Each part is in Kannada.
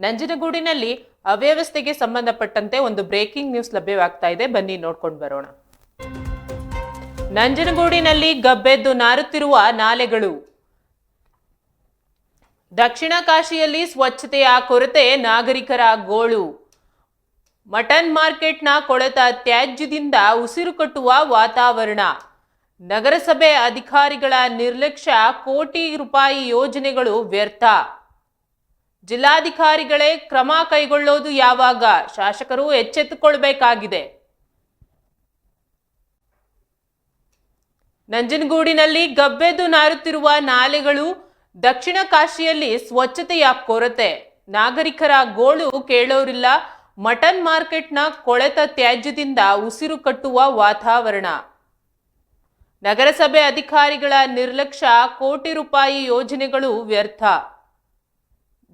ನಂಜನಗೂಡಿನಲ್ಲಿ ಅವ್ಯವಸ್ಥೆಗೆ ಸಂಬಂಧಪಟ್ಟಂತೆ ಒಂದು ಬ್ರೇಕಿಂಗ್ ನ್ಯೂಸ್ ಲಭ್ಯವಾಗ್ತಾ ಇದೆ. ಬನ್ನಿ ನೋಡ್ಕೊಂಡು ಬರೋಣ. ನಂಜನಗೂಡಿನಲ್ಲಿ ಗಬ್ಬೆದ್ದು ನಾರುತ್ತಿರುವ ನಾಲೆಗಳು. ದಕ್ಷಿಣ ಕಾಶಿಯಲ್ಲಿ ಸ್ವಚ್ಛತೆಯ ಕೊರತೆ, ನಾಗರಿಕರ ಗೋಳು. ಮಟನ್ ಮಾರ್ಕೆಟ್ನ ಕೊಳೆತ ತ್ಯಾಜ್ಯದಿಂದ ಉಸಿರು ಕಟ್ಟುವ ವಾತಾವರಣ. ನಗರಸಭೆ ಅಧಿಕಾರಿಗಳ ನಿರ್ಲಕ್ಷ್ಯ, ಕೋಟಿ ರೂಪಾಯಿ ಯೋಜನೆಗಳು ವ್ಯರ್ಥ. ಜಿಲ್ಲಾಧಿಕಾರಿಗಳೇ ಕ್ರಮ ಕೈಗೊಳ್ಳೋದು ಯಾವಾಗ ಶಾಸಕರು ಎಚ್ಚೆತ್ತುಕೊಳ್ಬೇಕಾಗಿದೆ. ನಂಜನಗೂಡಿನಲ್ಲಿ ಗಬ್ಬೆದ್ದು ನಾರುತ್ತಿರುವ ನಾಲೆಗಳು ದಕ್ಷಿಣ ಕಾಶಿಯಲ್ಲಿ ಸ್ವಚ್ಛತೆಯ ಕೊರತೆ. ನಾಗರಿಕರ ಗೋಳು ಕೇಳೋರಿಲ್ಲ, ಮಟನ್ ಮಾರ್ಕೆಟ್ನ ಕೊಳೆತ ತ್ಯಾಜ್ಯದಿಂದ ಉಸಿರು ಕಟ್ಟುವ ವಾತಾವರಣ. ನಗರಸಭೆ ಅಧಿಕಾರಿಗಳ ನಿರ್ಲಕ್ಷ್ಯ, ಕೋಟಿ ರೂಪಾಯಿ ಯೋಜನೆಗಳು ವ್ಯರ್ಥ.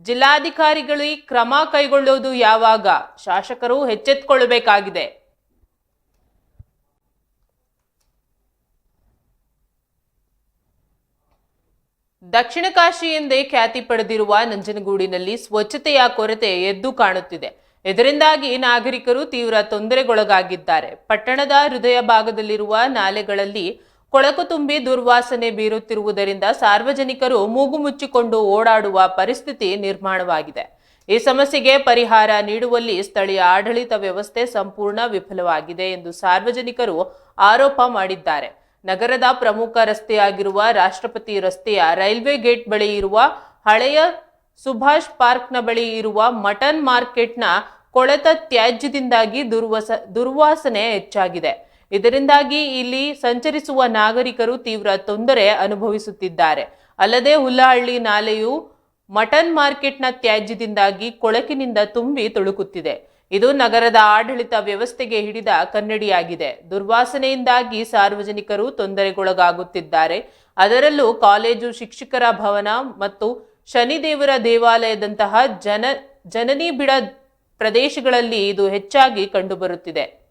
ಜಿಲ್ಲಾಧಿಕಾರಿಗಳು ಕ್ರಮ ಕೈಗೊಳ್ಳೋದು ಯಾವಾಗ ಶಾಸಕರು ಹೆಚ್ಚೆತ್ಕೊಳ್ಳಬೇಕಾಗಿದೆ ದಕ್ಷಿಣ ಕಾಶಿ ಎಂದೇ ಖ್ಯಾತಿ ಪಡೆದಿರುವ ನಂಜನಗೂಡಿನಲ್ಲಿ ಸ್ವಚ್ಛತೆಯ ಕೊರತೆ ಎದ್ದು ಕಾಣುತ್ತಿದೆ. ಇದರಿಂದಾಗಿ ನಾಗರಿಕರು ತೀವ್ರ ತೊಂದರೆಗೊಳಗಾಗಿದ್ದಾರೆ. ಪಟ್ಟಣದ ಹೃದಯ ಭಾಗದಲ್ಲಿರುವ ನಾಲೆಗಳಲ್ಲಿ ಕೊಳಕು ತುಂಬಿ ದುರ್ವಾಸನೆ ಬೀರುತ್ತಿರುವುದರಿಂದ ಸಾರ್ವಜನಿಕರು ಮೂಗು ಮುಚ್ಚಿಕೊಂಡು ಓಡಾಡುವ ಪರಿಸ್ಥಿತಿ ನಿರ್ಮಾಣವಾಗಿದೆ. ಈ ಸಮಸ್ಯೆಗೆ ಪರಿಹಾರ ನೀಡುವಲ್ಲಿ ಸ್ಥಳೀಯ ಆಡಳಿತ ವ್ಯವಸ್ಥೆ ಸಂಪೂರ್ಣ ವಿಫಲವಾಗಿದೆ ಎಂದು ಸಾರ್ವಜನಿಕರು ಆರೋಪ ಮಾಡಿದ್ದಾರೆ. ನಗರದ ಪ್ರಮುಖ ರಸ್ತೆಯಾಗಿರುವ ರಾಷ್ಟ್ರಪತಿ ರಸ್ತೆಯ ರೈಲ್ವೆ ಗೇಟ್ ಬಳಿ ಇರುವ ಹಳೆಯ ಸುಭಾಷ್ ಪಾರ್ಕ್ನ ಬಳಿ ಇರುವ ಮಟನ್ ಮಾರ್ಕೆಟ್ನ ಕೊಳೆತ ತ್ಯಾಜ್ಯದಿಂದಾಗಿ ದುರ್ವಸ, ದುರ್ವಾಸನೆ ಹೆಚ್ಚಾಗಿದೆ. ಇದರಿಂದಾಗಿ ಇಲ್ಲಿ ಸಂಚರಿಸುವ ನಾಗರಿಕರು ತೀವ್ರ ತೊಂದರೆ ಅನುಭವಿಸುತ್ತಿದ್ದಾರೆ. ಅಲ್ಲದೆ ಹುಲ್ಲಹಳ್ಳಿ ನಾಲೆಯು ಮಟನ್ ಮಾರ್ಕೆಟ್ನ ತ್ಯಾಜ್ಯದಿಂದಾಗಿ ಕೊಳಕಿನಿಂದ ತುಂಬಿ ತುಳುಕುತ್ತಿದೆ. ಇದು ನಗರದ ಆಡಳಿತ ವ್ಯವಸ್ಥೆಗೆ ಹಿಡಿದ ಕನ್ನಡಿಯಾಗಿದೆ. ದುರ್ವಾಸನೆಯಿಂದಾಗಿ ಸಾರ್ವಜನಿಕರು ತೊಂದರೆಗೊಳಗಾಗುತ್ತಿದ್ದಾರೆ. ಅದರಲ್ಲೂ ಕಾಲೇಜು ಶಿಕ್ಷಕರ ಭವನ ಮತ್ತು ಶನಿದೇವರ ದೇವಾಲಯದಂತಹ ಜನ ಜನನಿಬಿಡ ಪ್ರದೇಶಗಳಲ್ಲಿ ಇದು ಹೆಚ್ಚಾಗಿ ಕಂಡುಬರುತ್ತಿದೆ.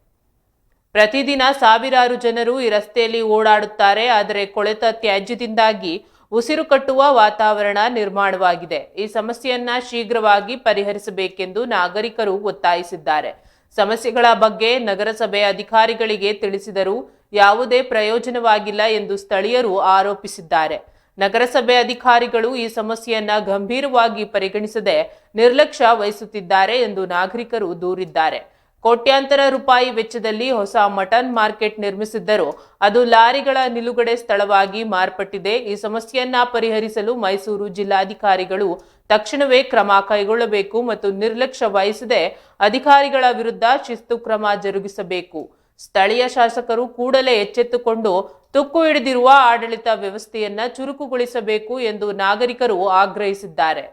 ಪ್ರತಿದಿನ ಸಾವಿರಾರು ಜನರು ಈ ರಸ್ತೆಯಲ್ಲಿ ಓಡಾಡುತ್ತಾರೆ, ಆದರೆ ಕೊಳೆತ ತ್ಯಾಜ್ಯದಿಂದಾಗಿ ಉಸಿರು ಕಟ್ಟುವ ವಾತಾವರಣ ನಿರ್ಮಾಣವಾಗಿದೆ. ಈ ಸಮಸ್ಯೆಯನ್ನ ಶೀಘ್ರವಾಗಿ ಪರಿಹರಿಸಬೇಕೆಂದು ನಾಗರಿಕರು ಒತ್ತಾಯಿಸಿದ್ದಾರೆ. ಸಮಸ್ಯೆಗಳ ಬಗ್ಗೆ ನಗರಸಭೆ ಅಧಿಕಾರಿಗಳಿಗೆ ತಿಳಿಸಿದರೂ ಯಾವುದೇ ಪ್ರಯೋಜನವಾಗಿಲ್ಲ ಎಂದು ಸ್ಥಳೀಯರು ಆರೋಪಿಸಿದ್ದಾರೆ. ನಗರಸಭೆ ಅಧಿಕಾರಿಗಳು ಈ ಸಮಸ್ಯೆಯನ್ನ ಗಂಭೀರವಾಗಿ ಪರಿಗಣಿಸದೆ ನಿರ್ಲಕ್ಷ್ಯ ವಹಿಸುತ್ತಿದ್ದಾರೆ ಎಂದು ನಾಗರಿಕರು ದೂರಿದ್ದಾರೆ. ಕೋಟ್ಯಾಂತರ ರೂಪಾಯಿ ವೆಚ್ಚದಲ್ಲಿ ಹೊಸ ಮಟನ್ ಮಾರ್ಕೆಟ್ ನಿರ್ಮಿಸಿದ್ದರೂ. ಅದು ಲಾರಿಗಳ ನಿಲುಗಡೆ ಸ್ಥಳವಾಗಿ ಮಾರ್ಪಟ್ಟಿದೆ. ಈ ಸಮಸ್ಯೆಯನ್ನ ಪರಿಹರಿಸಲು ಮೈಸೂರು ಜಿಲ್ಲಾಧಿಕಾರಿಗಳು ತಕ್ಷಣವೇ ಕ್ರಮ ಕೈಗೊಳ್ಳಬೇಕು ಮತ್ತು ನಿರ್ಲಕ್ಷ್ಯ ವಹಿಸದೆ ಅಧಿಕಾರಿಗಳ ವಿರುದ್ಧ ಶಿಸ್ತು ಕ್ರಮ ಜರುಗಿಸಬೇಕು. ಸ್ಥಳೀಯ ಶಾಸಕರು ಕೂಡಲೇ ಎಚ್ಚೆತ್ತುಕೊಂಡು ತುಕ್ಕು ಹಿಡಿದಿರುವ ಆಡಳಿತ ವ್ಯವಸ್ಥೆಯನ್ನ ಚುರುಕುಗೊಳಿಸಬೇಕು ಎಂದು ನಾಗರಿಕರು ಆಗ್ರಹಿಸಿದ್ದಾರೆ.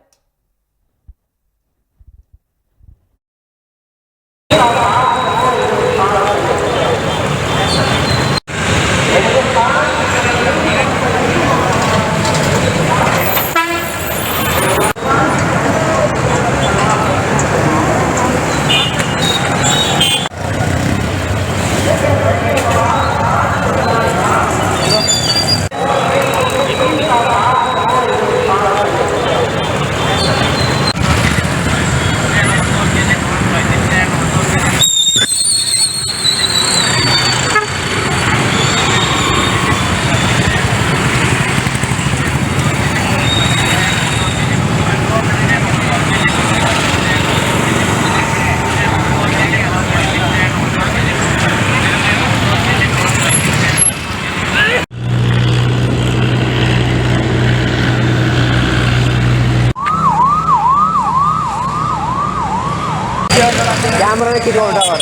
में कितना उल्टा हो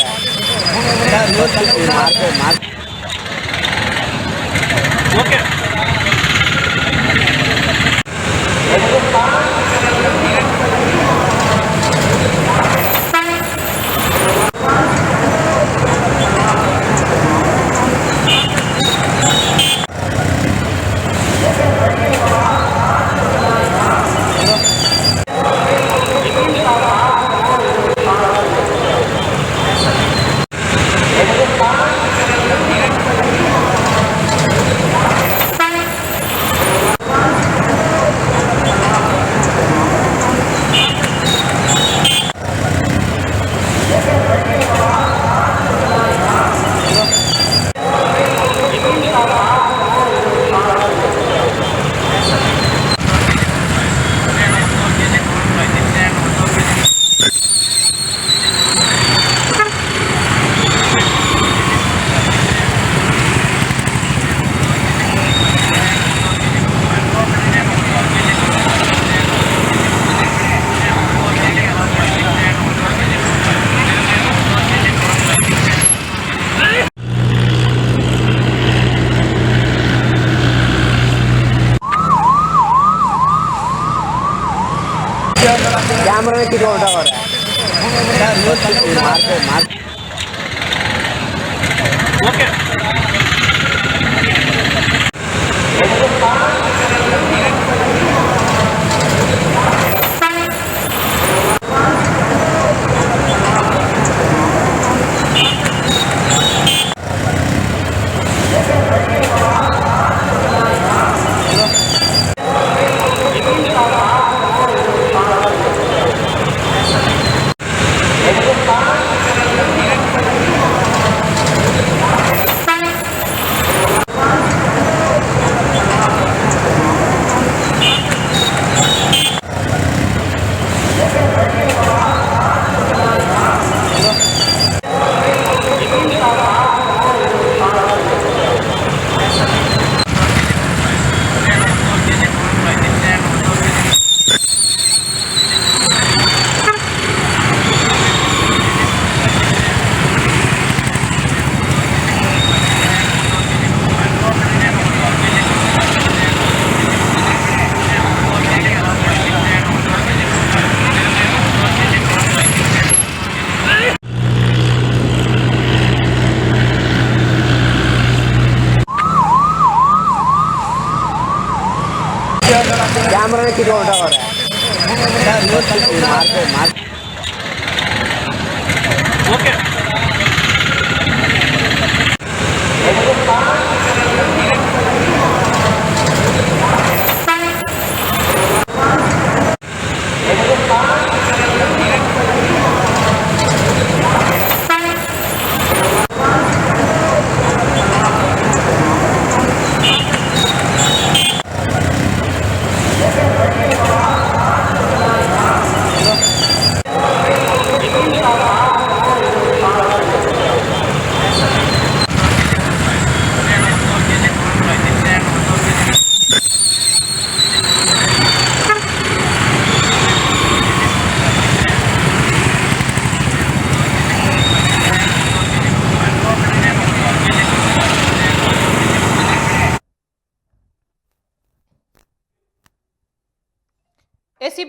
ಮಾರ್ಕೆಟ್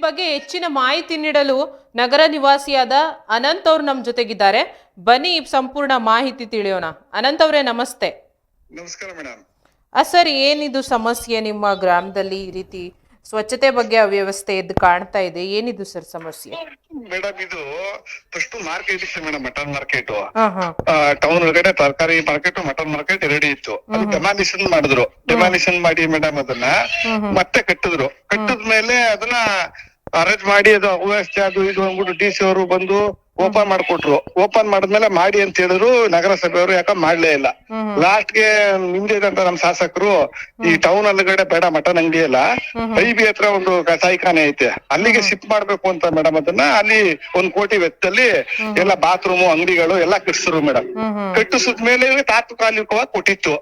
ಬಗ್ಗೆ ಹೆಚ್ಚಿನ ಮಾಹಿತಿ ನೀಡಲು ನಗರ ನಿವಾಸಿಯಾದ ಅನಂತ್ ಅವ್ರು ನಮ್ಮ ಜೊತೆಗಿದ್ದಾರೆ. ಬನ್ನಿ ಸಂಪೂರ್ಣ ಮಾಹಿತಿ ತಿಳಿಯೋಣ. ಅನಂತ್ ಅವರೇ ನಮಸ್ತೆ. ನಮಸ್ಕಾರ ಮೇಡಮ್. ಸರ್ ಏನಿದು ಸಮಸ್ಯೆ ನಿಮ್ಮ ಗ್ರಾಮದಲ್ಲಿ ಈ ರೀತಿ ಸ್ವಚ್ಛತೆ ಬಗ್ಗೆ ಅವ್ಯವಸ್ಥೆ ಎದ್ದು ಕಾಣ್ತಾ ಇದೆ? ಏನಿದು ಸರ್ ಸಮಸ್ಯೆ? ಮೇಡಮ್ ಇದು ಫಸ್ಟ್ ಮಾರ್ಕೆಟ್ ಇತ್ತು ಮೇಡಮ್ ಮಟನ್ ಮಾರ್ಕೆಟ್. ಟೌನ್ ಒಳಗಡೆ ತರಕಾರಿ ಮಾರ್ಕೆಟ್ ಮಟನ್ ಮಾರ್ಕೆಟ್ ರೆಡಿ ಇತ್ತು. ಅದು ಡೆಮಾಲಿಷನ್ ಮಾಡಿದ್ರು. ಡೆಮಾಲಿಷನ್ ಮಾಡಿ ಮೇಡಮ್ ಅದನ್ನ ಮತ್ತೆ ಕಟ್ಟಿದ್ರು. ಕಟ್ಟದ್ಮೇಲೆ ಅದನ್ನ ಅರೇಂಜ್ ಮಾಡಿ ಅದು ಅವ್ಯವಸ್ಥೆ ಅದು ಇದು ಅಂದ್ಬಿಟ್ಟು ಡಿ ಸಿ ಅವರು ಬಂದು ಓಪನ್ ಮಾಡ್ಕೊಟ್ರು. ಓಪನ್ ಮಾಡಿದ್ಮೇಲೆ ಮಾಡಿ ಅಂತ ಹೇಳಿದ್ರು ನಗರಸಭೆಯವರು ಯಾಕ ಮಾಡ್ಲೇ ಇಲ್ಲ. ಲಾಸ್ಟ್ಗೆ ಇದ್ದಂತ ನಮ್ ಶಾಸಕರು ಈ ಟೌನ್ ಅಲ್ಲಿಗಡೆ ಬೇಡ ಮಟನ್ ಅಂಗಡಿ ಎಲ್ಲ. ಐಬಿ ಹತ್ರ ಒಂದು ಕಸಾಯಿಖಾನೆ ಐತೆ. ಅಲ್ಲಿಗೆ ಶಿಫ್ಟ್ ಮಾಡ್ಬೇಕು ಅಂತ ಮೇಡಮ್ ಅದನ್ನ. ಅಲ್ಲಿ ಒಂದ್ ಕೋಟಿ ವೆಚ್ಚದಲ್ಲಿ ಎಲ್ಲ ಬಾತ್ರೂಮ್ ಅಂಗಡಿಗಳು ಎಲ್ಲ ಕಟ್ಟಿಸಿದ್ರು ಮೇಡಮ್ ಕಟ್ಟಿಸಿದ ಮೇಲೆ ತಾತ್ಕಾಲಿಕವಾಗಿ ಕೊಟ್ಟಿತ್ತು.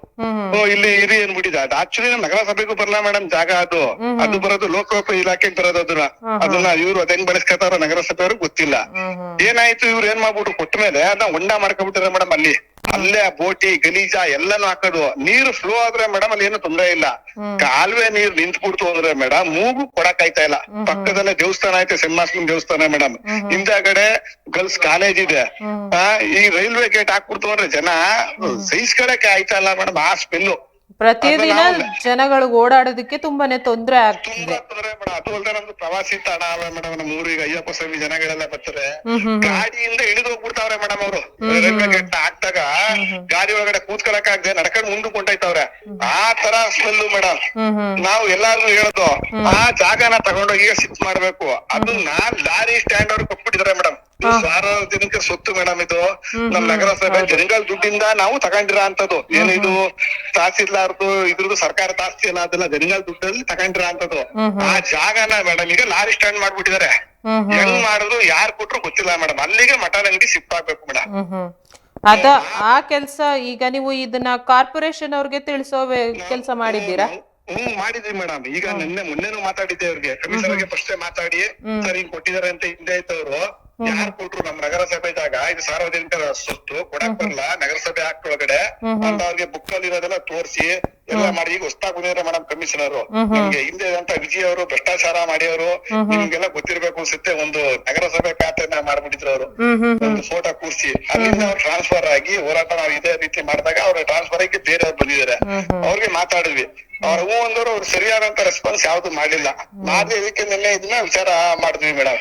ಇಲ್ಲಿ ಇರಿ ಅನ್ಬಿಟ್ಟಿದೆ ಅದು ಆಕ್ಚುಲಿ ನಮ್ ನಗರಸಭೆಗೂ ಬರಲ್ಲ ಮೇಡಮ್ ಜಾಗ ಅದು. ಅದು ಬರೋದು ಲೋಕೋಪ ಇಲಾಖೆಗೆ ಬರೋದು ಅದನ್ನ. ಅದನ್ನ ಇವ್ರು ಅದ್ ಹೆಂಗ್ ಬಳಸ್ಕೊತಾರ ನಗರಸಭೆಯವ್ರಿಗೆ ಗೊತ್ತಿಲ್ಲ. ಏನಾಯ್ತು? ಇವ್ರು ಏನ್ ಮಾಡ್ಬಿಟ್ಟು ಕೊಟ್ಟ ಮೇಲೆ ಅದನ್ನ ಹೊಂಡ ಮಾಡ್ಕೊಂಡ್ಬಿಟ್ಟಾರೆ ಮೇಡಮ್ ಅಲ್ಲಿ. ಅಲ್ಲೇ ಬೋಟಿ ಗಲೀಜ ಎಲ್ಲಾನು ಹಾಕೋದು. ನೀರು ಫ್ಲೋ ಆದ್ರೆ ಮೇಡಮ್ ಅಲ್ಲಿ ಏನು ತೊಂದ್ರೆ ಇಲ್ಲ. ಕಾಲುವೆ ನೀರ್ ನಿಂತ್ಬಿಡ್ತು ಅಂದ್ರೆ ಮೇಡಮ್ ಮೂಗು ಕೊಡಕ್ ಆಯ್ತಾ ಇಲ್ಲ. ಪಕ್ಕದಲ್ಲೇ ದೇವಸ್ಥಾನ ಐತೆ ಸಿಂಹಾಸನ ದೇವಸ್ಥಾನ ಮೇಡಮ್ ಹಿಂದಗಡೆ ಗರ್ಲ್ಸ್ ಕಾಲೇಜ್ ಇದೆ. ಈ ರೈಲ್ವೆ ಗೇಟ್ ಹಾಕ್ಬಿಡ್ತು ಅಂದ್ರೆ ಜನ ಸಹಿಸ್ಕೊಳಕ್ಕೆ ಆಯ್ತಾ ಇಲ್ಲ ಮೇಡಮ್ ಆ ಸ್ಮೆಲ್ಲು ಪ್ರತಿದಿನ ಜನಗಳಿಗೆ ಓಡಾಡೋದಕ್ಕೆ ತುಂಬಾನೇ ತೊಂದರೆ ಆಗ್ತಿದೆ. ತೊಂದ್ರೆ ಮೇಡಮ್. ಅದು ನಮ್ದು ಪ್ರವಾಸಿ ತಾಣ ಅವೆ ಮೇಡಮ್. ನಮ್ಮ ಊರಿಗೆ ಅಯ್ಯಪ್ಪ ಸ್ವಾಮಿ ಜನಗಳೆಲ್ಲ ಬರ್ತಾರೆ. ಗಾಡಿಯಿಂದ ಇಳಿದು ಹೋಗ್ಬಿಡ್ತಾವ್ರೆ ಮೇಡಮ್ ಅವರು. ರೈಲ್ವೆ ಗೇಟ್ ಹಾಕ್ದಾಗ ಗಾಡಿ ಒಳಗಡೆ ಕೂತ್ಕೊಳಕ್ ಆಗದೆ ನಡ್ಕೊಂಡು ಮುಂದಕ್ಕೆ ಹೊಂಟೈತಾವ್ರೆ ಆ ತರ ಸ್ಮೆಲ್ ಮೇಡಮ್. ನಾವು ಎಲ್ಲಾರ್ಗು ಹೇಳೋದು ಆ ಜಾಗನ ತಗೊಂಡೋಗಿ ಶಿಫ್ಟ್ ಮಾಡ್ಬೇಕು. ಅದನ್ನ ಲಾರಿ ಸ್ಟ್ಯಾಂಡ್ ಅವ್ರಿಗೆ ಕೊಟ್ಬಿಟ್ಟಿದಾರೆ ಮೇಡಮ್. ಸಾರ್ವಜನಿಕ ಸೊತ್ತು ಮೇಡಮ್ ಇದು. ನಮ್ ನಗರಸಭೆ ಜನಗಳ ದುಡ್ಡಿಂದ ನಾವು ತಗೊಂಡಿರ ಅಂತದ್ದು ಏನಿದು ತಹಸೀಲ್ದಾರ್ದು ಇದ್ರದ್ದು ಸರ್ಕಾರ ತಾಸ್ತಿ ಎಲ್ಲ ಅದೆಲ್ಲ ಜನಗಳ ದುಡ್ಡಲ್ಲಿ ತಗೊಂಡಿರ ಅಂತದ್ದು ಆ ಜಾಗನ ಮೇಡಮ್ ಈಗ ಲಾರಿ ಸ್ಟ್ಯಾಂಡ್ ಮಾಡ್ಬಿಟ್ಟಿದ್ದಾರೆ. ಹೆಂಗ್ ಮಾಡುದು ಯಾರ್ ಕೊಟ್ರು ಗೊತ್ತಿಲ್ಲ ಮೇಡಮ್ ಅಲ್ಲಿಗೆ ಮಠ ಅಂಗಡಿ ಶಿಫ್ಟ್ ಆಗ್ಬೇಕು ಮೇಡಮ್ ಅದ ಆ ಕೆಲ್ಸ ಈಗ ನೀವು ಇದನ್ನ ಕಾರ್ಪೊರೇಷನ್ ಅವ್ರಿಗೆ ತಿಳಿಸೋ ಕೆಲಸ ಮಾಡಿದ್ದೀರಾ? ಹ್ಮ್ ಮಾಡಿದ್ವಿ ಮೇಡಮ್ ಈಗ ನಿನ್ನೆ ಮೊನ್ನೆನೂ ಮಾತಾಡಿದ್ದೆ ಅವ್ರಿಗೆ. ಕಮಿಷನರ್ಗೆ ಫಸ್ಟ್ ಮಾತಾಡಿ ಸರ್ ಹಿಂಗ್ ಕೊಟ್ಟಿದಾರೆ ಅಂತ ಹಿಂದೆ ಇದ್ದವ್ರು. ಯಾರು ಕೊಟ್ರು ನಮ್ ನಗರಸಭೆ ಜಾಗ? ಇದು ಸಾರ್ವಜನಿಕರ ಸೊತ್ತು ಕೊಡಕ್ ಬರಲ್ಲ ನಗರಸಭೆ ಆಕ್ಟ್ ಒಳಗಡೆ ಅಂತ ಅವ್ರಿಗೆ ಬುಕ್ ಅಲ್ಲಿ ಇರೋದೆಲ್ಲ ತೋರಿಸಿ ಎಲ್ಲ ಮಾಡಿ. ಈಗ ಹೊಸ್ತಾಗ್ ಬಂದಿದ್ರೆ ಮೇಡಮ್ ಕಮಿಷನರ್ ನಮ್ಗೆ ಹಿಂದೆ ಅಂತ ವಿಜಯ್ ಅವರು ಭ್ರಷ್ಟಾಚಾರ ಮಾಡಿಯವರು ನಿಮ್ಗೆಲ್ಲ ಗೊತ್ತಿರ್ಬೇಕು ಅನ್ಸುತ್ತೆ. ಒಂದು ನಗರಸಭೆ ಖಾತೆನ ಮಾಡ್ಬಿಟ್ಟಿದ್ರು ಅವರು. ಒಂದು ಫೋಟೋ ಕೂರ್ಸಿ. ಅಲ್ಲಿಂದ ಅವ್ರು ಟ್ರಾನ್ಸ್ಫರ್ ಆಗಿ ಹೋರಾಟ ನಾವು ಇದೇ ರೀತಿ ಮಾಡಿದಾಗ ಅವ್ರ ಟ್ರಾನ್ಸ್ಫರ್ ಆಗಿ ಬೇರೆ ಬಂದಿದ್ದಾರೆ. ಅವ್ರಿಗೆ ಮಾತಾಡಿದ್ವಿ. ಅವ್ರ ಹೂ ಅಂದ್ರೆ ಅವ್ರು ಸರಿಯಾದಂತ ರೆಸ್ಪಾನ್ಸ್ ಯಾವ್ದು ಮಾಡಿಲ್ಲ. ಮಾಡಿದ್ರೆ ಇದಕ್ಕೆ ನಿನ್ನೆ ಇದನ್ನ ವಿಚಾರ ಮಾಡಿದ್ವಿ ಮೇಡಮ್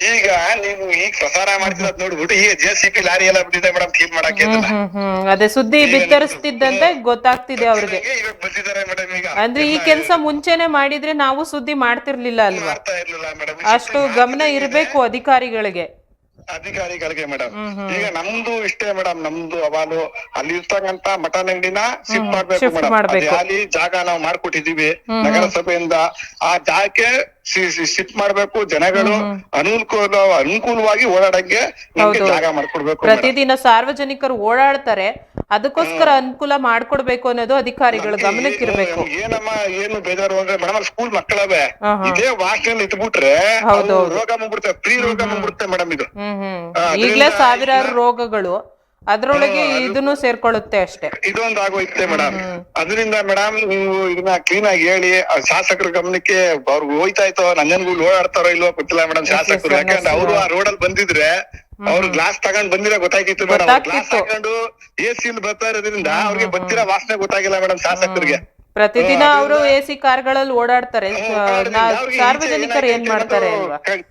ಈಗ ನೀವು ಈಗ ಪ್ರಸಾರ ಮಾಡ್ತಿರೋದ್ ನೋಡ್ಬಿಟ್ಟು ಈಗ ಜೆ ಸಿ ಪಿ ಲಾರಿ ಎಲ್ಲ ಬಿಟ್ಟಿದೆ ಮೇಡಮ್ ಕ್ಲೀನ್ ಮಾಡಕ್ಕೆ ಅದನ್ನ. ಹ್ಮ್ ಹ್ಮ್. ಅದೇ ಸುದ್ದಿ ಬಿತ್ತರಿಸ್ತಿದ್ದಂತೆ ಗೊತ್ತಾಗ್ತಿದೆ ಅವ್ರಿಗೆ. ಇವಾಗ ಬಂದಿದ್ದಾರೆ ಮೇಡಮ್ ಈಗ. ಅಂದ್ರೆ ಈ ಕೆಲಸ ಮುಂಚೆನೆ ಮಾಡಿದ್ರೆ ನಾವು ಸುದ್ದಿ ಮಾಡ್ತಿರ್ಲಿಲ್ಲ ಅಲ್ವಾ? ಮಾಡ್ತಾ ಇರ್ಲಿಲ್ಲ ಮೇಡಮ್ ಅಷ್ಟು ಗಮನ ಇರಬೇಕು ಅಧಿಕಾರಿಗಳಿಗೆ. ಅಧಿಕಾರಿಗಳಿಗೆ ಮೇಡಮ್ ಈಗ ನಮ್ದು ಇಷ್ಟೇ ಮೇಡಮ್ ನಮ್ದು ಅವಾಲು ಅಲ್ಲಿ ಇರ್ತಕ್ಕಂತ ಮಟನ್ ಅಂಗಡಿನ ಶಿಫ್ಟ್ ಮಾಡ್ಬೇಕು shift ಮೇಡಮ್ ಮಾಡ್ಬೇಕು. ಅಲ್ಲಿ ಜಾಗ ನಾವು ಮಾಡ್ಕೊಟ್ಟಿದೀವಿ ನಗರಸಭೆಯಿಂದ. ಆ ಜಾಗಕ್ಕೆ ಶಿಫ್ಟ್ ಮಾಡ್ಬೇಕು. ಜನಗಳು ಅನುಕೂಲ ಅನುಕೂಲವಾಗಿ ಓಡಾಡಕ್ಕೆ ನಮ್ಗೆ. ಜಾಗ ಮಾಡ್ಕೊಡ್ಬೇಕು ಪ್ರತಿದಿನ ಸಾರ್ವಜನಿಕರು ಓಡಾಡ್ತಾರೆ. ಅದಕ್ಕೋಸ್ಕರ ಅನುಕೂಲ ಮಾಡ್ಕೊಡ್ಬೇಕು ಅನ್ನೋದು ಅಧಿಕಾರಿಗಳ ಗಮನಕ್ಕಿರ್ಬೇಕು. ಏನಮ್ಮ ಏನು ಬೇಜಾರು ಅಂದ್ರೆ ಮೇಡಮ್ ಸ್ಕೂಲ್ ಮಕ್ಕಳವೇ. ಇದೇ ವಾಸನೆಯಲ್ಲಿ ಇಟ್ಬಿಟ್ರೆ ರೋಗ ಬಂದ್ಬಿಡುತ್ತೆ ಫ್ರೀ ರೋಗ ಬಂದ್ಬಿಡುತ್ತೆ ಮೇಡಮ್ ಇದು. ಈಗಲೇ ಸಾವಿರಾರು ರೋಗಗಳು ಅದ್ರೊಳಗೆ ಇದನ್ನು ಸೇರ್ಕೊಳ್ಳುತ್ತೆ ಅಷ್ಟೇ. ಇದೊಂದು ಆಗೋಯ್ತೆ ಮೇಡಮ್. ಅದರಿಂದ ಮೇಡಮ್ ನೀವು ಇದನ್ನ ಕ್ಲೀನ್ ಆಗಿ ಹೇಳಿ ಆ ಶಾಸಕರ ಗಮನಕ್ಕೆ ಅವ್ರಿಗೆ ಹೋಯ್ತಾ ಇತ್ತೋ ನಂಜನ್ಗಳು ಓಡಾಡ್ತಾರೋ ಇಲ್ವೋ ಗೊತ್ತಿಲ್ಲ ಮೇಡಮ್ ಶಾಸಕರು. ಯಾಕಂದ್ರೆ ಅವರು ಆ ರೋಡ್ ಅಲ್ಲಿ ಬಂದಿದ್ರೆ ಅವ್ರು ಗ್ಲಾಸ್ ತಗೊಂಡ್ ಬಂದಿರ ಗೊತ್ತಾಯ್ತಿತ್ತು ಮೇಡಮ್. ಗ್ಲಾಸ್ ತಗೊಂಡು ಎ ಸಿ ಬರ್ತಾ ಇರೋದ್ರಿಂದ ಅವ್ರಿಗೆ ಬರ್ತಿರೋ ವಾಸನೆ ಗೊತ್ತಾಗಿಲ್ಲ ಮೇಡಮ್ ಶಾಸಕರಿಗೆ. ಪ್ರತಿದಿನ ಅವರು ಎ ಸಿ ಕಾರ್ಗಳಲ್ಲಿ ಓಡಾಡ್ತಾರೆ. ಸಾರ್ವಜನಿಕರು ಏನ್ ಮಾಡ್ತಾರೆ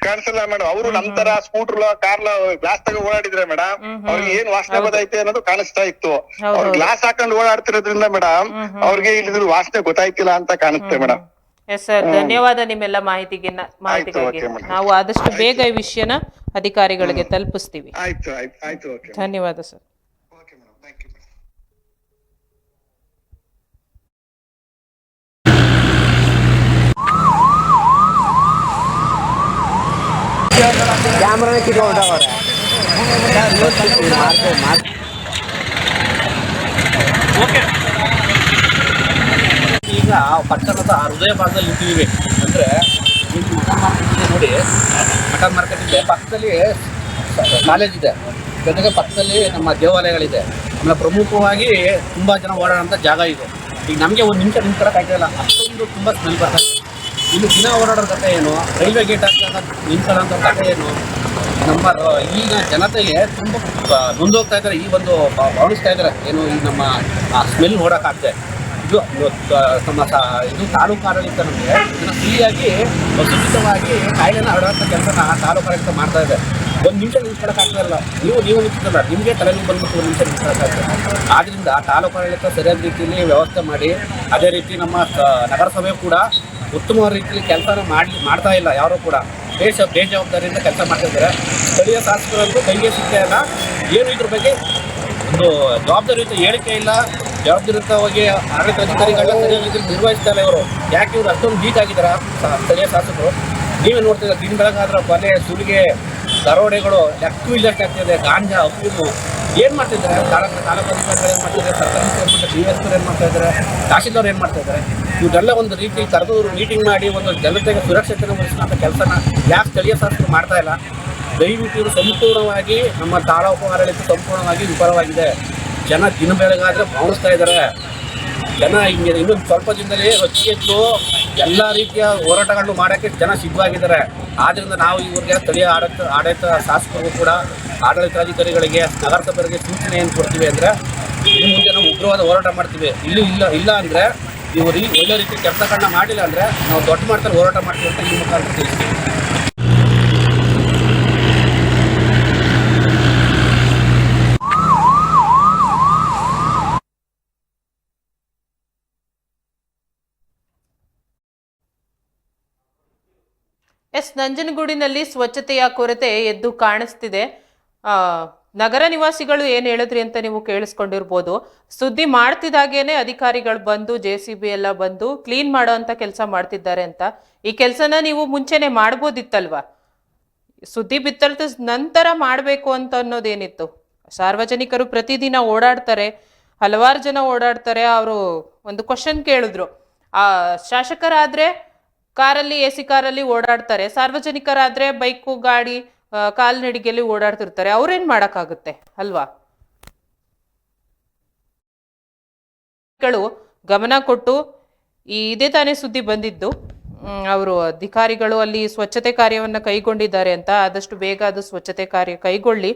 ಕಾಣಿಸಲ್ಲ ಮೇಡಮ್ ಅವರು ನಮ್ ತರ ಸ್ಕೂಟರ್ ಕಾರ್ ಗ್ಲಾಸ್ ತಗ ಓಡಾಡಿದ್ರೆ ಮೇಡಮ್ ಅವ್ರಿಗೆ ಏನ್ ವಾಸನೆ ಗೊತ್ತಾಯ್ತು ಅನ್ನೋದು ಕಾಣಿಸ್ತಾ ಇತ್ತು. ಅವ್ರು ಗ್ಲಾಸ್ ಹಾಕೊಂಡು ಓಡಾಡ್ತಿರೋದ್ರಿಂದ ಮೇಡಮ್ ಅವ್ರಿಗೆ ಇಲ್ಲಿ ವಾಸನೆ ಗೊತ್ತಾಯ್ತಿಲ್ಲ ಅಂತ ಕಾಣುತ್ತೆ ಮೇಡಮ್ ಎಸ್ ಸರ್ ಧನ್ಯವಾದ ನಿಮ್ಮೆಲ್ಲ ಮಾಹಿತಿಗೆ ಮಾಹಿತಿಗಾಗಿ. ನಾವು ಆದಷ್ಟು ಬೇಗ ಈ ವಿಷಯನ ಅಧಿಕಾರಿಗಳಿಗೆ ತಲುಪಿಸ್ತೀವಿ. ಧನ್ಯವಾದ sir okay madam thank you madam ಕ್ಯಾಮ್ರಾನೇ ಈಗ ಪಟ್ಟಣದ ಹೃದಯ ಭಾಗದಲ್ಲಿ ನಿಂತಿದ್ದೀವಿ ಅಂದರೆ ನೋಡಿ. ಮಟನ್ ಮಾರ್ಕೆಟ್ ಇದೆ. ಪಕ್ಕದಲ್ಲಿ ಕಾಲೇಜ್ ಇದೆ. ಜೊತೆಗೆ ಪಕ್ಕದಲ್ಲಿ ನಮ್ಮ ದೇವಾಲಯಗಳಿದೆ. ಆಮೇಲೆ ಪ್ರಮುಖವಾಗಿ ತುಂಬ ಜನ ಓಡಾಡೋಂಥ ಜಾಗ ಇದೆ. ಈಗ ನಮಗೆ ಒಂದು ನಿಮಿಷ ನಿಂತ್ಕೊಳ್ಳೋಕ್ಕಾಗಿಲ್ಲ ಅಷ್ಟೊಂದು ತುಂಬ ಸ್ಮೆಲ್ ಬರ್ತಾ ಇದೆ. ಇಲ್ಲಿ ದಿನ ಓಡಾಡೋ ಕಥೆ ಏನು? ರೈಲ್ವೆ ಗೇಟ್ ಹಾಕಿದಾಗ ನಿಂತ್ಕೊಳ್ಳೋಂಥ ಕಥೆ ಏನು? ನಮ್ಮ ಈಗ ಜನತೆಗೆ ತುಂಬ ನೊಂದೋಗ್ತಾ ಇದ್ದಾರೆ. ಈ ಒಂದು ಭಾವಿಸ್ತಾ ಇದ್ದಾರೆ. ಏನು ಈ ನಮ್ಮ ಸ್ಮೆಲ್ ನೋಡೋಕ್ಕಾಗ್ತದೆ ಇದು ನಮ್ಮ ಇದು ತಾಲೂಕು ಆಡಳಿತ ನಮಗೆ ಇದನ್ನು ಫ್ರೀಯಾಗಿ ಸುಚಿತವಾಗಿ ಕಾಯಿಲೆನ ಹರಡುವಂಥ ಕೆಲಸನ ತಾಲೂಕು ಆಡಳಿತ ಮಾಡ್ತಾ ಇದೆ. ಒಂದು ನಿಮಿಷ ನಿಲ್ಸ್ಕೊಳಕ್ಕಾಗ್ತಾ ಇಲ್ಲ ನೀವು ನೀವು ನಿಲ್ಸಿಲ್ಲ ನಿಮಗೆ ತಲೆನೋವು ಬಂದ್ಬಿಟ್ಟು ಒಂದು ನಿಮಿಷ ನಿಲ್ಸ್ಕೊಳಕ್ಕಾಗ್ತದೆ ಆದ್ದರಿಂದ ತಾಲೂಕು ಆಡಳಿತ ಸರಿಯಾದ ರೀತಿಯಲ್ಲಿ ವ್ಯವಸ್ಥೆ ಮಾಡಿ, ಅದೇ ರೀತಿ ನಮ್ಮ ನಗರಸಭೆ ಕೂಡ ಉತ್ತಮ ರೀತಿಯಲ್ಲಿ ಕೆಲಸನ ಮಾಡಿ, ಮಾಡ್ತಾ ಇಲ್ಲ ಯಾರು ಕೂಡ. ಬೇಜ ಬೇಜವಾಬ್ದಾರಿಯಿಂದ ಕೆಲಸ ಮಾಡ್ತಿದ್ದಾರೆ. ಸ್ಥಳೀಯ ಶಾಸಕರಂತೂ ಕೈಗೆ ಸಿಗ್ತಾ ಏನು ಇದ್ರ ಬಗ್ಗೆ? ಒಂದು ಜವಾಬ್ದಾರಿಯುತ ಹೇಳಿಕೆ ಇಲ್ಲ. ಜವಾಬ್ದಾರಿಯುತವಾಗಿ ಆಡಳಿತ ಅಧಿಕಾರಿಗಳನ್ನ ಸರಿಯಾಗಿ ನಿರ್ವಹಿಸ್ತಾ ಇಲ್ಲ ಇವರು. ಯಾಕೆ ಇವರು ಅಷ್ಟೊಂದು ಬೀಟ್ ಆಗಿದ್ದಾರೆ ಸ್ಥಳೀಯ ಶಾಸಕರು. ನೀವೇ ನೋಡ್ತಿದ್ರೆ ದಿನ ಬೆಳಗಾದ್ರೆ ಕೊಲೆ ಸುಲಿಗೆ, ದರೋಡೆಗಳು, ಲೆಕ್ಕೂ ಇಲ್ಲಕ್ಕೆ ಆಗ್ತಿದೆ ಗಾಂಜಾ ಅಫೀಮು ಏನು ಮಾಡ್ತಿದ್ದಾರೆ? ತಾಲೂಕು ತಾಲೂಕು ಅಧಿಕಾರಿಗಳು ಏನು ಮಾಡ್ತಿದ್ದಾರೆ? ಸರ್ಕಾರಿ ಡಿ ಎಸ್ ಏನು ಮಾಡ್ತಾ ಇದ್ದಾರೆ ತಹಶೀಲ್ದವ್ರು ಏನು ಮಾಡ್ತಾ ಇದ್ದಾರೆ ಇವರೆಲ್ಲ ಒಂದು ರೀತಿ ಕರೆದು ಮೀಟಿಂಗ್ ಮಾಡಿ ಒಂದು ಜನತೆಗೆ ಸುರಕ್ಷತೆ ವಹಿಸುವಂಥ ಕೆಲಸನ ಯಾಕೆ ಸ್ಥಳೀಯ ಶಾಸಕರು ಮಾಡ್ತಾ ಇಲ್ಲ? ದಯವಿಟ್ಟು ಇವರು ಸಂಪೂರ್ಣವಾಗಿ ನಮ್ಮ ತಾಲೂಕು ಆಡಳಿತ ಸಂಪೂರ್ಣವಾಗಿ ವಿಫಲವಾಗಿದೆ. ಜನ ದಿನ ಬೆಳಗಾದ್ರೆ ಭಾವಿಸ್ತಾ ಇದ್ದಾರೆ ಜನ ಹಿಂಗೆ ಇನ್ನೊಂದು ಸ್ವಲ್ಪ ದಿನದಲ್ಲಿ ಅತಿ ಹೆಚ್ಚು ಎಲ್ಲ ರೀತಿಯ ಹೋರಾಟಗಳನ್ನು ಮಾಡೋಕ್ಕೆ ಜನ ಸಿದ್ಧವಾಗಿದ್ದಾರೆ. ಆದ್ದರಿಂದ ನಾವು ಇವ್ರಿಗೆ ಸ್ಥಳೀಯ ಆಡಳಿತ ಆಡಳಿತ ಶಾಸಕರು ಕೂಡ ಆಡಳಿತಾಧಿಕಾರಿಗಳಿಗೆ ನಗರಸಭೆಗಳಿಗೆ ಸೂಚನೆ ಏನು ಕೊಡ್ತೀವಿ ಅಂದರೆ ಇನ್ನು ಮುಂದೆ ನಾವು ಉಗ್ರವಾದ ಹೋರಾಟ ಮಾಡ್ತೀವಿ. ಇಲ್ಲಿ ಇಲ್ಲ ಇಲ್ಲ ಅಂದರೆ ನೀವು ರೀ ಒಳ್ಳೆ ರೀತಿ ಕೆಲಸಗಳನ್ನ ಮಾಡಿಲ್ಲ ಅಂದರೆ ನಾವು ದೊಡ್ಡ ಮಟ್ಟದಲ್ಲಿ ಹೋರಾಟ ಮಾಡ್ತೀವಿ ಅಂತ ಈ ಮುಖಾಂತರ ತಿಳಿಸ್ತೀವಿ. ಎಸ್, ನಂಜನಗೂಡಿನಲ್ಲಿ ಸ್ವಚ್ಛತೆಯ ಕೊರತೆ ಎದ್ದು ಕಾಣಿಸ್ತಿದೆ. ನಗರ ನಿವಾಸಿಗಳು ಏನು ಹೇಳಿದ್ರಿ ಅಂತ ನೀವು ಕೇಳಿಸ್ಕೊಂಡಿರ್ಬೋದು. ಸುದ್ದಿ ಮಾಡ್ತಿದ್ದಾಗೇನೆ ಅಧಿಕಾರಿಗಳು ಬಂದು ಜೆ ಸಿ ಬಿ ಎಲ್ಲ ಬಂದು ಕ್ಲೀನ್ ಮಾಡೋ ಅಂತ ಕೆಲಸ ಮಾಡ್ತಿದ್ದಾರೆ ಅಂತ. ಈ ಕೆಲಸನ ನೀವು ಮುಂಚೆನೆ ಮಾಡ್ಬೋದಿತ್ತಲ್ವಾ? ಸುದ್ದಿ ಬಿತ್ತಲ್ತ ನಂತರ ಮಾಡಬೇಕು ಅಂತ ಅನ್ನೋದೇನಿತ್ತು? ಸಾರ್ವಜನಿಕರು ಪ್ರತಿದಿನ ಓಡಾಡ್ತಾರೆ, ಹಲವಾರು ಜನ ಓಡಾಡ್ತಾರೆ, ಅವರು ಒಂದು ಕ್ವಶನ್ ಕೇಳಿದ್ರು. ಆ, ಶಾಸಕರಾದ್ರೆ ಕಾರಲ್ಲಿ, ಎ ಸಿ ಕಾರಲ್ಲಿ ಓಡಾಡ್ತಾರೆ, ಸಾರ್ವಜನಿಕರಾದ್ರೆ ಬೈಕು, ಗಾಡಿ ಕಾಲ್ನಡಿಗೆಯಲ್ಲಿ ಓಡಾಡ್ತಿರ್ತಾರೆ. ಅವ್ರೇನ್ ಮಾಡಕ್ಕಾಗುತ್ತೆ? ಅಲ್ವಾ? ಗಳು ಗಮನ ಕೊಟ್ಟು ಈ ಇದೇ ತಾನೇ ಸುದ್ದಿ ಬಂದಿದ್ದು. ಅವರು ಅಧಿಕಾರಿಗಳು ಅಲ್ಲಿ ಸ್ವಚ್ಛತೆ ಕಾರ್ಯವನ್ನು ಕೈಗೊಂಡಿದ್ದಾರೆ ಅಂತ ಆದಷ್ಟು ಬೇಗ ಅದು ಸ್ವಚ್ಛತೆ ಕಾರ್ಯ ಕೈಗೊಳ್ಳಿ.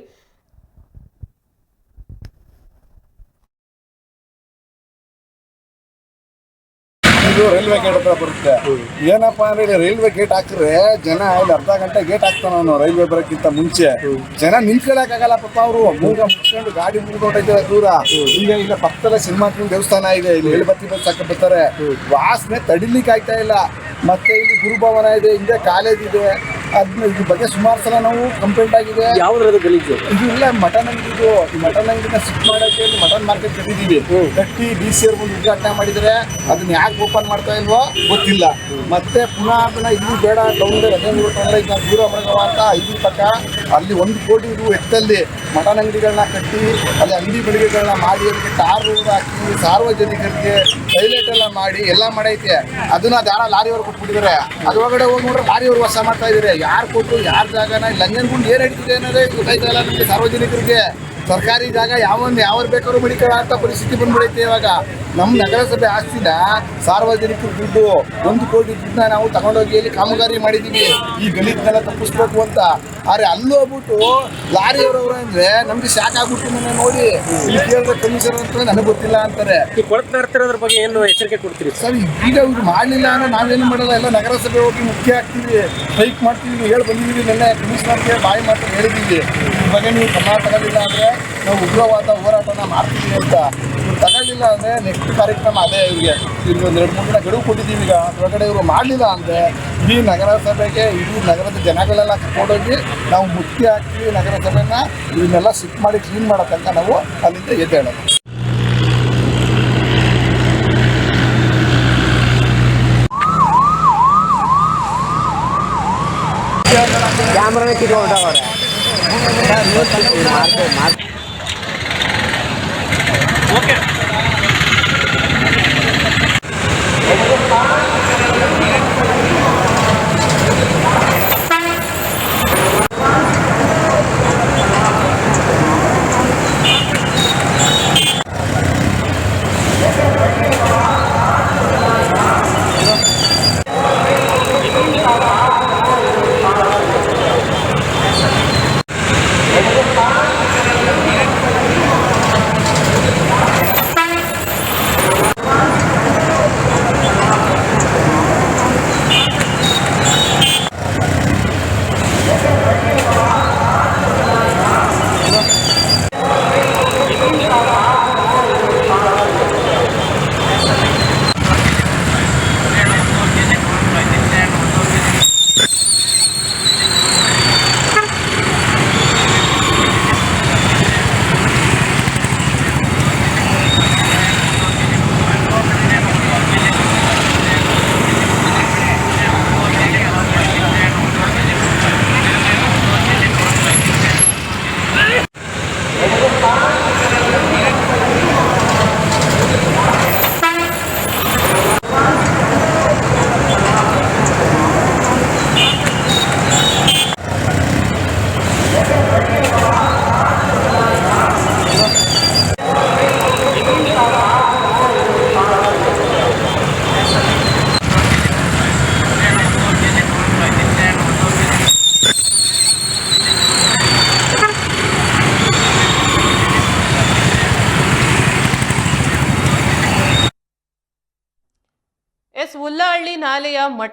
ಇದು ರೈಲ್ವೆ ಗೇಟ್ ಹತ್ರ ಬರುತ್ತೆ. ಏನಪ್ಪಾ ಅಂದ್ರೆ ರೈಲ್ವೆ ಗೇಟ್ ಹಾಕಿದ್ರೆ ಜನ ಇಲ್ಲಿ ಅರ್ಧ ಗಂಟೆ ಗೇಟ್ ಹಾಕ್ತಾನ ಅವನು ರೈಲ್ವೆ ಬರೋಕ್ಕಿಂತ ಮುಂಚೆ. ಜನ ನಿಂತ್ಕೊಳಕ್ ಆಗಲ್ಲ ಪಾಪ ಅವರು. ಮೂಗ ಮುಚ್ಕೊಂಡು ಗಾಡಿ ಮುಗ್ದೊಂಡೈತೆ ದೂರ. ಈಗ ಇಲ್ಲ ಪಕ್ಕದಲ್ಲೇ ಸಿನಿಮಾ ದೇವಸ್ಥಾನ ಇದೆ. ಇಲ್ಲಿ ಎಲ್ಲಿ ಬತ್ತಿ ಬಸ್ ಹಾಕಿ ಬರ್ತಾರೆ ವಾಸನೆ ತಡಿಲಿಕ್ಕೆ ಆಗ್ತಾ ಇಲ್ಲ. ಮತ್ತೆ ಇಲ್ಲಿ ಗುರುಭವನ ಇದೆ, ಹಿಂದೆ ಕಾಲೇಜ್ ಇದೆ. ಅದ್ನ ಇದ್ರ ಬಗ್ಗೆ ಸುಮಾರು ಸಲ ನಾವು ಕಂಪ್ಲೇಂಟ್ ಆಗಿದೆ. ಯಾವ್ದ್ರದ್ದು ಗಲೀಜು? ಇದು ಇಲ್ಲ ಮಟನ್ ಅಂಗಡಿದು ಮಟನ್ ಅಂಗಡಿನ ಶಿಫ್ಟ್ ಮಾಡಕ್ಕೆ ಮಟನ್ ಮಾರ್ಕೆಟ್ ಕಟ್ಟಿದೀವಿ. ಕಟ್ಟಿ ಡಿ ಸಿ ಅವ್ರ ಮುಂದೆ ಉದ್ಘಾಟನೆ ಮಾಡಿದ್ರೆ ಅದನ್ನ ಯಾಕೆ ಓಪನ್ ಮಾಡ್ತಾ ಇಲ್ವೋ ಗೊತ್ತಿಲ್ಲ. ಮತ್ತೆ ಪುನಃ ಅದನ್ನ ಇಲ್ಲಿ ಬೇಡ ಟೌನ್ ತೊಂದರೆ ಈಗ ದೂರ ಮಡಗವ ಅಂತ ಇಲ್ಲಿ ಪಕ್ಕ ಅಲ್ಲಿ ಒಂದು ಕೋಟಿ ಇದು ಎತ್ತಲ್ಲಿ ಮಟನ್ ಅಂಗಡಿಗಳನ್ನ ಕಟ್ಟಿ ಅಲ್ಲಿ ಅಂಗಡಿ ಬೆಳಿಗ್ಗೆಗಳನ್ನ ಮಾಡಿ ಅದಕ್ಕೆ ಟಾರ್ ರೋಡ್ ಹಾಕಿ ಸಾರ್ವಜನಿಕರಿಗೆ ಟೈಲೆಟ್ ಎಲ್ಲ ಮಾಡಿ, ಎಲ್ಲ ಮಾಡೈತೆ. ಅದನ್ನ ದಾರ ಲಾರಿಯವ್ರು ಕೊಟ್ಬಿಟ್ಟಿದ್ದಾರೆ ಅದ್ರೊಳಗಡೆ ಹೋಗಿ ನೋಡ್ರೆ ಲಾರಿಯವ್ರು ವಸ ಮಾಡ್ತಾ ಇದಾರೆ. ಯಾರು ಕೊಟ್ಟು ಯಾರ ಜಾಗನ ಲಂಜನ್ಗುಂಡ್ ಏನ್ ಹಿಡಿದಿದೆ ಅನ್ನೋದೇ ಗೊತ್ತಾಯ್ತಾ ಇಲ್ಲ ನಮಗೆ ಸಾರ್ವಜನಿಕರಿಗೆ. ಸರ್ಕಾರಿ ಜಾಗ ಯಾವೊಂದು ಯಾವ ಬೇಕಾದ್ರೂ ಮಡಿಕೊಳ್ಳ ಅಂತ ಪರಿಸ್ಥಿತಿ ಬಂದ್ಬಿಡೈತೆ ಇವಾಗ. ನಮ್ಮ ನಗರಸಭೆ ಆಸ್ತಿನ ಸಾರ್ವಜನಿಕರು ದುಡ್ಡು ಒಂದು ಕೋಟಿ ದುಡ್ಡನ್ನ ನಾವು ತಗೊಂಡೋಗಿ ಇಲ್ಲಿ ಕಾಮಗಾರಿ ಮಾಡಿದೀವಿ. ಈ ಗಲೀಜ್ನೆಲ್ಲ ತಪ್ಪಿಸ್ಬೇಕು ಅಂತ. ಆದರೆ ಅಲ್ಲಿ ಹೋಗ್ಬಿಟ್ಟು ಲಾರಿಯವರವ್ರು ಅಂದ್ರೆ ನಮ್ಗೆ ಶಾಕ್ ಆಗ್ಬಿಟ್ಟು ನನ್ನ ನೋಡಿ. ಇಲ್ಲಿ ಕೇಳಿದ್ರೆ ಕಮಿಷನ್ ಅಂತ ನನಗೆ ಗೊತ್ತಿಲ್ಲ ಅಂತಾರೆ. ಇರ್ತಿರೋದ್ರ ಬಗ್ಗೆ ಏನು ಎಚ್ಚರಿಕೆ ಕೊಡ್ತೀರಿ? ಸರ್ ಈಗ ಇವ್ರು ಮಾಡಲಿಲ್ಲ ಅಂದ್ರೆ ನಾವೇನು ಮಾಡೋಲ್ಲ ಎಲ್ಲ ನಗರಸಭೆ ಹೋಗಿ ಮುಖ್ಯ ಆಗ್ತೀವಿ ಸ್ಟ್ರೈಕ್ ಮಾಡ್ತೀವಿ. ಹೇಳಿ ಬಂದಿದ್ದೀವಿ ನಿನ್ನೆ ಕಮಿಷನರ್ಗೆ ಬಾಯಿ ಮಾತು ಹೇಳಿದ್ದೀವಿ ಈ ಬಗ್ಗೆ ನೀವು ಗಮನ ತಗೋದಿಲ್ಲ ಅಂದರೆ ನಾವು ಉಗ್ರವಾದ ಹೋರಾಟನ ಮಾಡ್ತೀವಿ ಅಂತ. ತಗೊಳ್ಳಿಲ್ಲ ಅಂದರೆ ನೆಕ್ಸ್ಟ್ ಕಾರ್ಯಕ್ರಮ ಅದೇ ಇವರಿಗೆ. ಇಲ್ಲಿ ಒಂದು ಎರಡು ಮೂರು ದಿನ ಗಡುವು ಕೊಟ್ಟಿದ್ದೀವಿ ಈಗ. ಹೊರಗಡೆ ಇವರು ಮಾಡಲಿಲ್ಲ ಅಂದರೆ ಇಡೀ ನಗರಸಭೆಗೆ ಇಡೀ ನಗರದ ಜನಗಳೆಲ್ಲ ಕರ್ಕೊಂಡೋಗಿ ನಾವು ಮುಖ್ಯ ಹಾಕಿ ನಗರಸಭೆನ. ಇವನ್ನೆಲ್ಲ ಸಿಕ್ ಮಾಡಿ ಕ್ಲೀನ್ ಮಾಡೋಕ್ಕಂತ ತನಕ ನಾವು ಅಲ್ಲಿಂದ ಎದ್ದೇಳೋದು ಕ್ಯಾಮ್ರಾನೇ ಕಿತ್ಕೊಂಡವ್ರೆ ಮಾಡ್ತೀವಿ ಮಾರ್ಕೆಟ್ ಎಸ್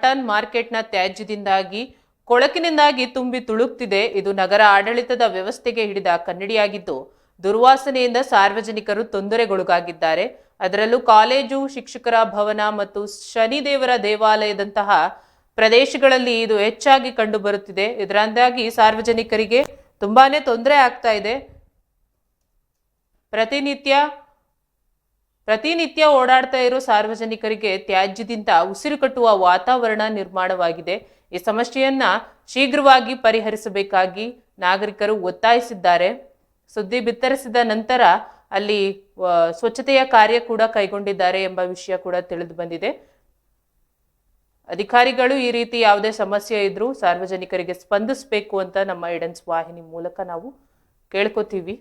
ಮಟನ್ ಮಾರ್ಕೆಟ್ನ ತ್ಯಾಜ್ಯದಿಂದಾಗಿ ಕೊಳಕಿನಿಂದಾಗಿ ತುಂಬಿ ತುಳುಕ್ತಿದೆ. ಇದು ನಗರ ಆಡಳಿತದ ವ್ಯವಸ್ಥೆಗೆ ಹಿಡಿದ ಕನ್ನಡಿಯಾಗಿದ್ದು, ದುರ್ವಾಸನೆಯಿಂದ ಸಾರ್ವಜನಿಕರು ತೊಂದರೆಗೊಳಗಾಗಿದ್ದಾರೆ. ಅದರಲ್ಲೂ ಕಾಲೇಜು, ಶಿಕ್ಷಕರ ಭವನ ಮತ್ತು ಶನಿದೇವರ ದೇವಾಲಯದಂತಹ ಪ್ರದೇಶಗಳಲ್ಲಿ ಇದು ಹೆಚ್ಚಾಗಿ ಕಂಡುಬರುತ್ತಿದೆ. ಇದರಿಂದಾಗಿ ಸಾರ್ವಜನಿಕರಿಗೆ ತುಂಬಾನೇ ತೊಂದರೆ ಆಗ್ತಾ ಇದೆ. ಪ್ರತಿನಿತ್ಯ ಪ್ರತಿನಿತ್ಯ ಓಡಾಡ್ತಾ ಇರೋ ಸಾರ್ವಜನಿಕರಿಗೆ ತ್ಯಾಜ್ಯದಿಂದ ಉಸಿರು ಕಟ್ಟುವ ವಾತಾವರಣ ನಿರ್ಮಾಣವಾಗಿದೆ. ಈ ಸಮಸ್ಯೆಯನ್ನ ಶೀಘ್ರವಾಗಿ ಪರಿಹರಿಸಬೇಕಾಗಿ ನಾಗರಿಕರು ಒತ್ತಾಯಿಸಿದ್ದಾರೆ. ಸುದ್ದಿ ಬಿತ್ತರಿಸಿದ ನಂತರ ಅಲ್ಲಿ ಸ್ವಚ್ಛತೆಯ ಕಾರ್ಯ ಕೂಡ ಕೈಗೊಂಡಿದ್ದಾರೆ ಎಂಬ ವಿಷಯ ಕೂಡ ತಿಳಿದು ಬಂದಿದೆ. ಅಧಿಕಾರಿಗಳು ಈ ರೀತಿ ಯಾವುದೇ ಸಮಸ್ಯೆ ಇದ್ರೂ ಸಾರ್ವಜನಿಕರಿಗೆ ಸ್ಪಂದಿಸಬೇಕು ಅಂತ ನಮ್ಮ ಐಡನ್ಸ್ ವಾಹಿನಿ ಮೂಲಕ ನಾವು ಕೇಳ್ಕೊತೀವಿ.